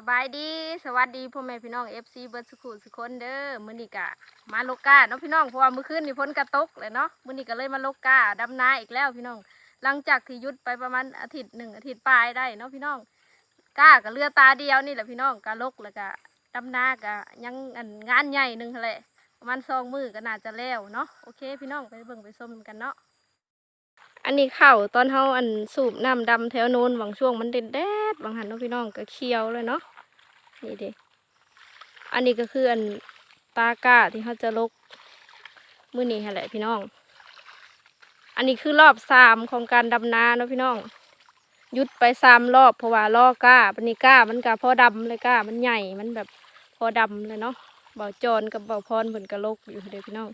สบายดีสวัสดีพ่อแม่พี่น้อง FC เบิร์ดสุขุสุคนเด้อมื้อนี้กะมาโลกาเนาะพี่น้องเพราะว่ามื้อคืนนี่พ้นกระตกเลยเนาะมื้อนี้ก็เลยมาโลกาดำนาอีกแล้วพี่น้อง หลังจากที่หยุดไปประมาณอาทิตย์หนึ่งอาทิตย์ปลายได้เนาะพี่น้องกากับเรือตาเดียวนี่แหละพี่น้องกาลกแล้วก็ดำนากะยังงานใหญ่หนึ่งหั่นแหละประมาณสองมือก็น่าจะแล้วเนาะโอเค พี่น้องไปเบิ่งไปชมกันเนาะ อันนี้เข่าตอนเฮาอันสูบน้ำดำแถวโน้นบางช่วงมันเด็ดแดดบางหันเนาะพี่น้องก็เคี้ยวเลยเนาะนี่เด้อันนี้ก็คืออันตากาที่เขาจะลกมื้อนี้แหละพี่น้อง อันนี้คือรอบสามของการดำนาเนาะพี่น้องหยุดไปสามรอบเพราะว่าล่อก้าปันนี้ก้ามันก็พอดำเลยก้ามันใหญ่มันแบบพอดำเลยเนาะเบาจอนกับเบาพรเพิ่นก็ลกอยู่เด้อพี่น้อง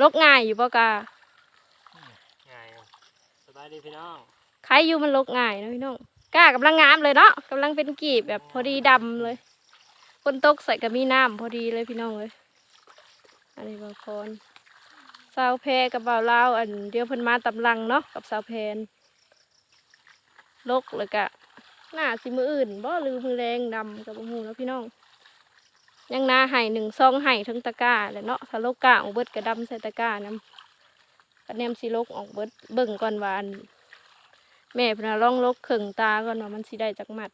ลกง่ายอยู่ปะกาง่า บายดีพี่น้องใครอยู่มันลกง่ายนะพี่น้องกล้ากำลังงามเลยเนาะกำลังเป็นกีบแบบพอดีดำเลยฝนตกใส่กับมีน้ำพอดีเลยพี่น้องเลยอันนี้บาพรสาวแพรกับบ่าวลาวอันเดียวเพิ่นมาตำลังเนาะกับสาวแพนลกเลยกะหน้าสิมืออื่นบ่หรือมือแรงดำกับบ่ฮู้แล้วพี่น้อง ยังนาไห่หนึ่งซองไห่ทั้งตะกร้าแหละเนาะถ้าลกกะออกเบิดกระดำใส่ตะกร้านํ กระแนมสิลกออกเบิดเบิ่งก่อนว่าอันแม่พนนะลองลกเข่งตาก่อนว่ามันสิได้จักหมัด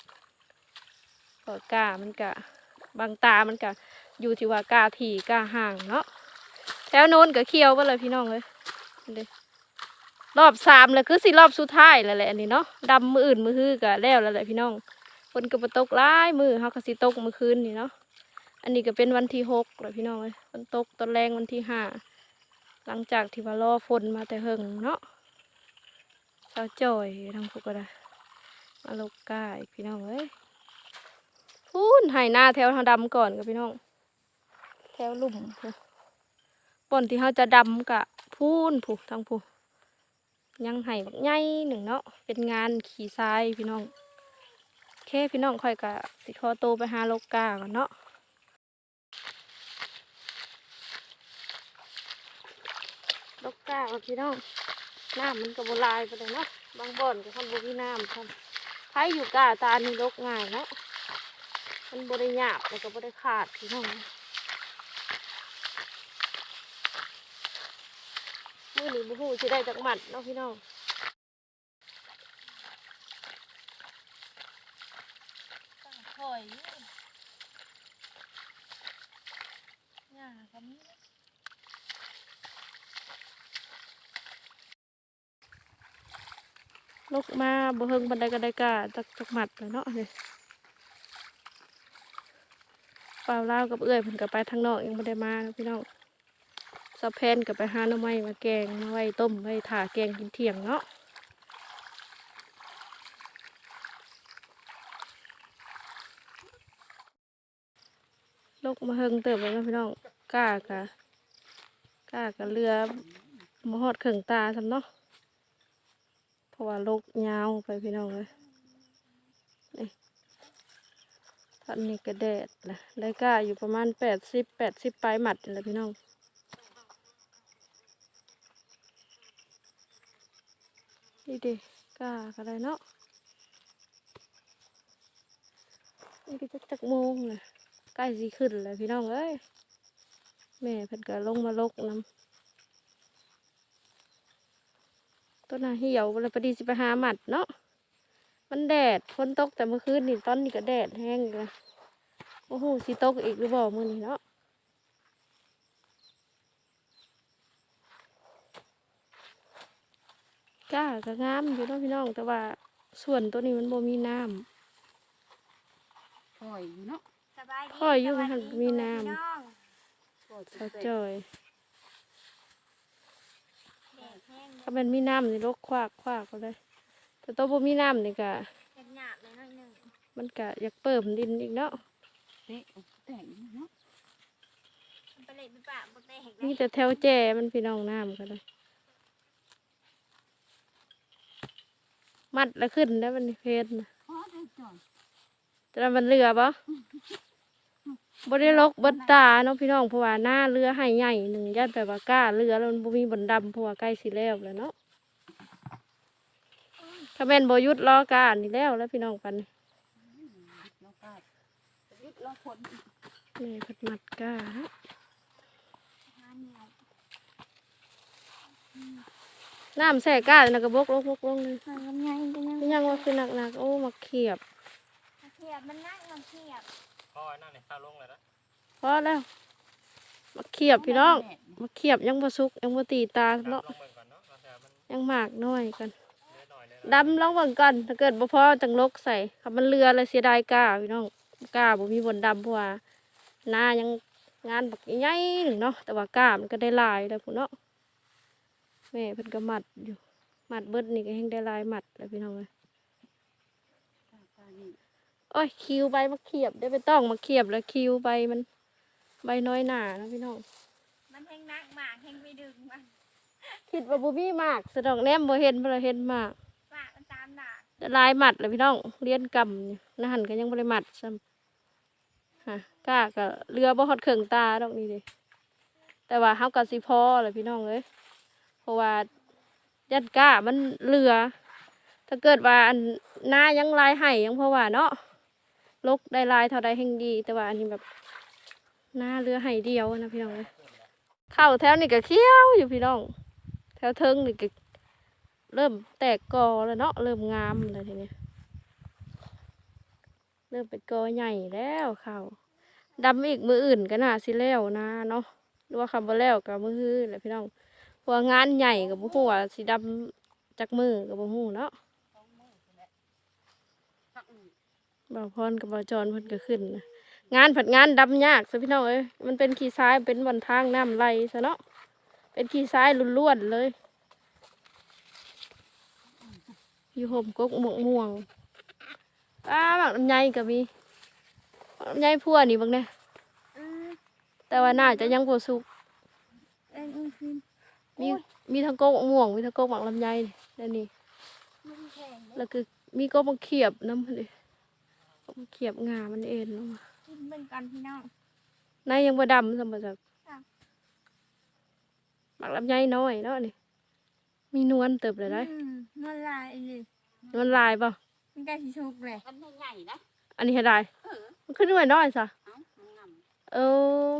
ก็กล้ามันกะบางตามันกะอยู่ที่ว่ากล้าถี่กล้าห่างเนาะแถวโน้นก็เคี้ยวไปเลยพี่น้องเลยเดรอบสามเลยคือสิรอบสุดท้ายแล้วแหละอันนี้เนาะดำมืออื่นมือฮือกะแล้วแล้วแหละพี่น้องฝนก็บ่ตกหลายมือเฮาก็สิตกมือคืนนี่เนาะอันนี้ก็เป็นวันที่หกแล้วพี่น้องเลยฝนตกตอนแรงวันที่ห้า หลังจากที่ว่ารอฝนมาแต่เฮิงเนาะสาวจ่อยทางพวกก็ได้มาลกกาอีกพี่น้องเอ้ยพูนไห่หน้าแถวทางดำก่อนกับพี่น้อง แถวลุ่มป่นที่เขาจะดำกะพูนผูทางผูยังไห่บักใหญ่หนึ่งเนาะเป็นงานขี่ทรายพี่น้องโอเคพี่น้องค่อยกะสิคอโตไปหาลกกาก่อนเนาะ ลกกาก่อนพี่น้องน้ำมันก็บลายไปเลยเนาะบางบ่อนก็คันบ่มีน้ำครับใครอยู่กาตานี่ลกง่ายเนาะมันบ่ได้หยาบแล้วก็บ่ได้ขาดพี่น้องมื้อนี้บ่ฮู้สิได้จักหมัดเนาะพี่น้องตั้งถอยอยู่หญ้าก็มี ลกมาบ่เฮิงบันไดก็ไดกาจักจักหมัดเลยเนาะเลยเปล่าเล่ากับเอื้อยเพิ่นก็ไปทางนอกยังบ่ได้มาพี่น้องสะเพนก็ไปหาหน่อไม้มาแกงมาไว้ต้มไว้ถ่าแกงกินเที่ยงเนาะลกมาเฮิงเติบเลยนะพี่น้องกล้ากะกล้ากะเรือมาฮอดเข่งตาซำเนาะ เพราะว่าโรคยาวไปพี่น้องเลยนี่ตอนนี้ก็แดดนะได้ก้าอยู่ประมาณแปดสิบแปดสิบปลายหมัดนี่แหละพี่น้องนี่ดิก้าก็ได้เนาะนี่ก็จะจักโมงเลยใกล้สิขึ้นเลยพี่น้องเอ้ยแม่เพิ่นก็ลงมาลกน้ำ ต้นนาเหี่ยวเลยพอดีสิไปหาหมัดเนาะมันแดดฝนตกแต่เมื่อคืนนี่ตอนนี้ก็แดดแห้งเลยโอ้โหสิตกอีกหรือเปล่ามือนี้เนาะก้าก็งามอยู่เนาะพี่น้อง แต่ว่าส่วนตัวนี้มันบ่มีน้ปล่อยอยู่เนาะสบายดีพ่ออยู่สบาหันดีมีพ่อน้ำพี่องปล่อยำเขาจอย แดดแห้ง ถ้ามันมีน้ำนี่รกควักควักเขาเลยแต่ตัวบ่มีน้ำนี่ก็หยาบหยาบเลยน่อยหนึ่งมันก็อยากเปิมดินอีกเนาะเตะแต่งเนาะนไปเลยไปปะบนแตกมีได้แต่แถวแจมันพี่น้องน้ำก็เลยมัดแล้วขึ้นแล้วมันเพชรนะพอได้จ่อยแต่มันเรือปะ บ่ได้ลกเบดตาเนาะพี่น้องเพราะว่าหน้าเรือให้ใหญ่หนึ่งยัดแบบว่ากล้าเรือแล้วมันบ่มีบนดำเพราะว่าใกล้สิแล้วแล้วเนาะถ้าแม่นบ่หยุดรอการนี่แล้วแล้วพี่น้องกันแล้วก็ยึดรอผลอีกแม่เพัดมัดก้าเนาะหาเหนียวน้ำแส่ก้าแล้วก็บกลงบกลงเลยมันลำไยก็ยังยังว่าคือหนักๆโอ้มาเขียบมาเทียบมันนั่งมาเทียบ พ่อไอ้นั่นเนี่ยข้าวลงเลยนะพอแล้วมาเขียบพี่น้องมาเขียบยังบ่สุกยังบ่ตีตาดำลเนาะงเบิ่งก่อนเนาะเราแต่มันยังหมากน้อยกันเนื้อหน่อยเลยดำลองเบิ่งก่อนถ้าเกิดบ่พอจังลกใส่คับมันเรือเลยเสียดายก้าพี่น้องก้าบ่มีบนดำเพราะว่าหน้ายังงานบักใหญ่ๆหนึ่งเนาะแต่ว่าก้ามันก็ได้หลายแล้วพุ่นเนาะแม่เพิ่นก็มัดอยู่มัดเบิดนี่ก็แฮงได้หลายมัดแล้วพี่น้องเอ้ยตานี่ โอ้ยคิวใบมาเขียบได้ไปต้องมาเขียบแล้วคิวใบมัน ใบน้อยหนานะพี่น้องมันแห้งนักหมากแห้งไปดึงมันคิดว่าบ่มีมากสะดอกแนมบ่เห็นบ่ละเห็นมากปากมันตามหนักแต่ลายหมัดเลยพี่น้องเลี้ยนกำนี่นะหันก็ยังบ่ได้หมัดซ้ำฮะกล้าก็เรือบ่ฮอดเครื่องตาดอกนี่เด้แต่ว่าเฮาก็สิพอเลยพี่น้องเอ้ยเพราะว่ายันกล้ามันเรือ ถ้าเกิดว่าอันหน้ายังลายไห้ยังเพราะว่าเนาะ ลกได้ลายเท่าใดแห่งดี แต่ว่าอันนี้แบบหน้าเรือไห้เดียวนะพี่น้องเอ้ยเข้าแถวนี่ก็เขี้ยวอยู่พี่น้อง แถวเทิงนี่ก็เริ่มแตกกอแล้วเนาะเริ่มงามเลยทีนี้เริ่มเป็นกอใหญ่แล้วเข้าดำอีกมืออื่นก็น่าสิแล้วนะเนาะหรือว่าคำว่าแล้วกับมือฮื้อแหละพี่น้องพวงานใหญ่กับบุหัวสิดำจากมือกับบุหูเนาะ พักหนึ่ง บ่าวพรกับบ่าวจรเพิ่นก็ขึ้นนะงานผัดงานดำยากซะพี่น้องเอ้ยมันเป็นขี้ทรายเป็นวันทางน้ำไหลซะเนาะเป็นขี้ทรายล้วนๆเลย อยู่ห่มกกม่วงม่วงอ้าหมักลำไยก็มีลำไยพัวนี่บางเนี่ยแต่ว่าน่าจะยังบ่สุกเอ็นอีฟินมีมีทั้งกกม่วงมีทั้งกกหมักลำไยนี่นี่แล้วก็มีกกมาเขียบน้ำเลย เขียบงามันเอ็นลงมากินเป็นกันพี่น้องในยังบ่ดำสมบัติค่ะหมักลำไยน้อยเนาะนี่มีนวลเติบเลยได้อืมมันลายเลยนวลลายป่ะมันใกล้สิชุกเลยมันใหญ่ๆนะอันนี้ให้ได้เออมันขึ้นหน่วยน้อยซะเอ้ามันงำเออ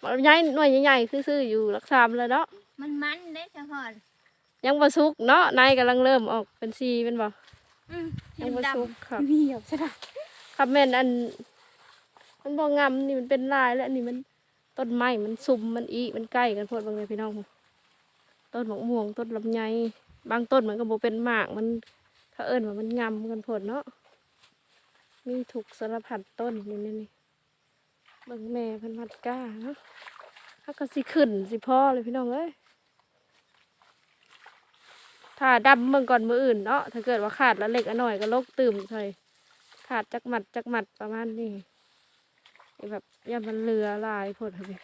หมักลำไยหน่วยใหญ่ๆคือซื้ออยู่รักษามเลยเนาะมันมันเด้เฉพาะยังบ่สุกเนาะในกำลังเริ่มออกเป็นสีเป็นบ่อืมยังบ่สุกครับมีหยกใช่ปะ ครับแม่นอัน มันบ่งามนี่มันเป็นลายแล้วอันนี้มันต้นไม้มันซุ่มมันอีมันใกล้กันโพดบางเลยพี่น้อง ต้นมะม่วงต้นลำไยบางต้นมันก็บ่เป็นหมากมันเขาเอิ้นว่ามันงามกันโพดเนาะมีถูกสารพัดต้นนี่นี่นี่บิ่งแม่พิ่นมัดก้าเนาะถ้าก็สิขึ้นสิพ่อเลยพี่น้องเอ้ยถ้าดำเบิ่งก่อนมืออื่นเนาะถ้าเกิดว่าขาดละเล็กละน้อยก็ลกตื่มใส่ ขาดจักหมัดจักหมัดประมาณนี้แบบย่ามันเรือลายพดครับพี่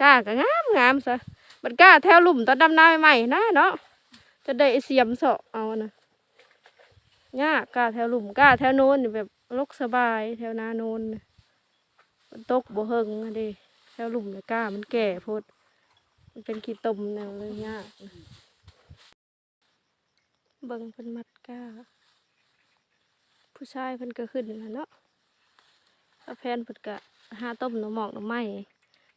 กล้าก็งามงามซะมันกล้าแถวหลุมตอนดำนาใหม่ๆนะเนาะจะได้เสียมเสาะเอานะยากกล้าแถวหลุมกล้าแถวโน้นแบบลกสบายแถวนาโน้นมันตกบ่เฮงอะเดิแถวหลุมเนี่ยกล้ามันแก่พดมันเป็นขี้ตมแนวเลยยากเบิ่งเป็นมัดกล้า ผู้ชายเพิ่นก็ขึ้นแล้วเนาะถ้าแพนเพิ่นก็หาต้มหน่อหมอกหน่อไม้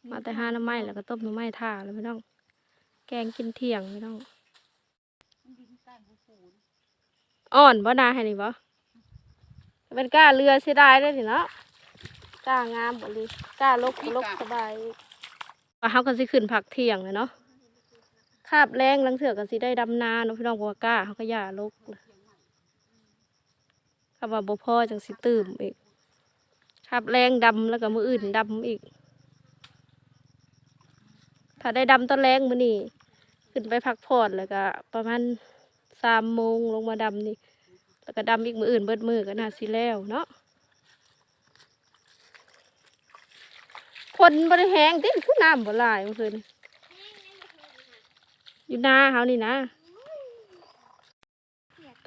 มาแต่หาหน่อไม้แล้วก็ต้มหน่อไม้ท่าแล้วพี่น้อง แกงกินเที่ยงพี่น้องมันดินใต้หูฟูนอ่อนบ่นาให้นี่บ่เป็นกล้าเรือเสียดายเลยสิเนาะกล้างามบ่เลยกล้าลกก็ลกสบายว่าเฮาก็สิขึ้นผักเที่ยงเลยเนาะคาบแรงลังเถื่อก็สิได้ดำนาเนาะพี่น้องเพราะว่ากล้าเฮาก็ย่าลกคำว่าบ่พอจังสิตื่มอีกคาบแรงดำแล้วก็มืออื่นดำอีก ถ้าได้ดำตอนแรงมือนี้ขึ้นไปพักผ่อนแล้วก็ ประมาณสามโมงลงมาดำนี่ แล้วก็ดำอีกมืออื่นเบิดมือก็น่าสิแล้วเนาะคนบริแหงติคือน้ำบ่ลายเมื่อคืนนี่อยู่นาเฮานี่นะ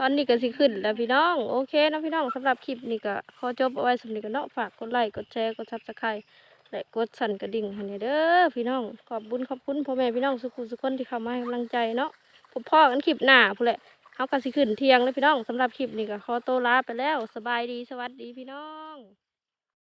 ตอนนี้ก็สิขึ้นแล้วพี่น้อง โอเคนะพี่น้องสำหรับคลิปนี้ก็ขอจบเอาไว้สำหรับนี้ก็เนาะฝากกดไลค์กดแชร์กดซับสไครต์และกดสั่นกระดิ่งให้หน่ยเด้อพี่น้องขอบบุญขอบคุณพ่อแม่พี่น้องสุขุสุขคนที่เข้ามาให้กำลังใจเนาะพบพ่อกันคลิปหน้าพู้นแหละเขาก็สิขึ้นเที่ยงแล้วพี่น้องสำหรับคลิปนี้ก็ขอตัวลาไปแล้ว สบายดีสวัสดีพี่น้อง